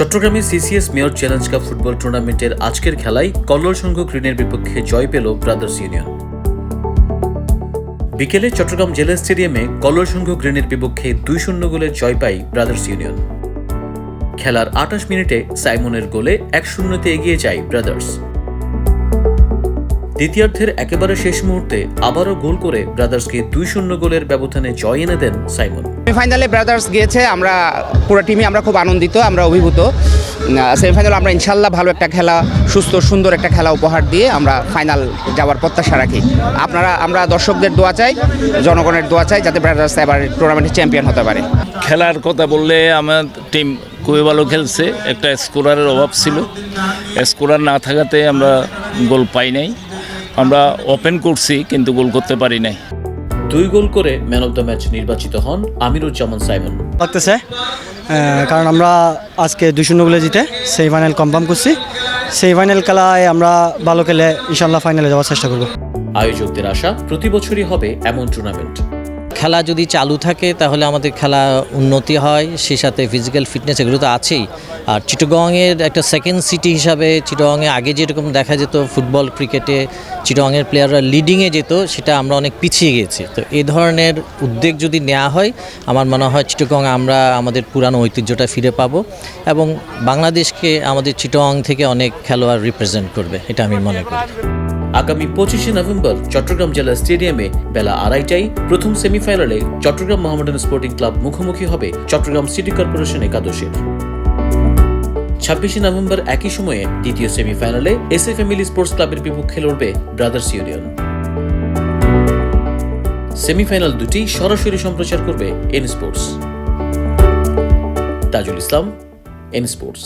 চট্টগ্রামে CCS mayor challenge cup football টুর্নামেন্টের আজকের খেলায় কল্লোল সংঘ গ্রিনের বিপক্ষে জয় পেল ব্রাদার্স ইউনিয়ন বিকেলে চট্টগ্রাম জেলা স্টেডিয়ামে কল্লোল সংঘ গ্রিনের বিপক্ষে দুই শূন্য গোলে জয় পায় ব্রাদার্স ইউনিয়ন খেলার আটাশ মিনিটে সাইমনের গোলে এক শূন্যতে এগিয়ে যায় ব্রাদার্স দ্বিতীয়ার্ধের একেবারে শেষ মুহূর্তে আবারও গোল করে ব্রাদার্সকে দুই শূন্য গোলের ব্যবধানে জয় এনে দেন সাইমন। সেমিফাইনালে ব্রাদার্স গিয়েছে আমরা পুরো টিমই আমরা খুব আনন্দিত আমরা অভিভূত। সেমিফাইনাল আমরা ইনশাল্লাহ ভালো একটা খেলা সুস্থ সুন্দর একটা খেলা উপহার দিয়ে আমরা ফাইনাল যাওয়ার প্রত্যাশা রাখি। আপনারা আমরা দর্শকদের দোয়া চাই জনগণের দোয়া চাই যাতে ব্রাদার্স এবার টুর্নামেন্টে চ্যাম্পিয়ন হতে পারে। খেলার কথা বললে আমার টিম খুবই ভালো খেলছে একটা স্কোরারের অভাব ছিল। স্কোরার না থাকাতে আমরা গোল পাই নাই। আমরা ওপেন করছি কিন্তু গোল করতে পারি নাই। দুই গোল করে ম্যান অব দ্য ম্যাচ নির্বাচিত হন আমিরুজ্জামান সাইমন। লাগতেছে কারণ আমরা আজকে দুই শূন্য গোলে জিতে সেই ফাইনাল কনফার্ম করছি। সেই ফাইনাল খেলায় আমরা ভালো খেলে ইনশাল্লাহ ফাইনালে যাওয়ার চেষ্টা করব। আয়োজকদের আশা প্রতি বছরই হবে এমন টুর্নামেন্ট খেলা যদি চালু থাকে, তাহলে আমাদের খেলা উন্নতি হয়। সেই সাথে ফিজিক্যাল ফিটনেস এগুলো তো আছেই। আর চিটগংয়ের একটা সেকেন্ড সিটি হিসাবে চিটগংয়ে আগে যেরকম দেখা যেত ফুটবল ক্রিকেটে চিটগংয়ের প্লেয়াররা লিডিংয়ে যেত, সেটা আমরা অনেক পিছিয়ে গেছি। তো এ ধরনের উদ্যোগ যদি নেওয়া হয়, আমার মনে হয় চিটগং আমরা আমাদের পুরানো ঐতিহ্যটা ফিরে পাবো এবং বাংলাদেশকে আমাদের চিটগং থেকে অনেক খেলোয়াড় রিপ্রেজেন্ট করবে, এটা আমি মনে করি। আগামী পঁচিশে নভেম্বর চট্টগ্রাম জেলা স্টেডিয়ামে বেলা আড়াইটায় প্রথম সেমিফাইনালে চট্টগ্রাম মোহামেডান স্পোর্টিং ক্লাব মুখোমুখি হবে চট্টগ্রাম সিটি কর্পোরেশন একাদশের। ছাব্বিশে নভেম্বর একই সময়ে দ্বিতীয় সেমিফাইনালে এস এ ফ্যামিলি স্পোর্টস ক্লাবের বিপক্ষে লড়বে ব্রাদার্স ইউনিয়ন। সেমিফাইনাল দুটি সরাসরি সম্প্রচার করবে N sports. Tajul Islam, N sports.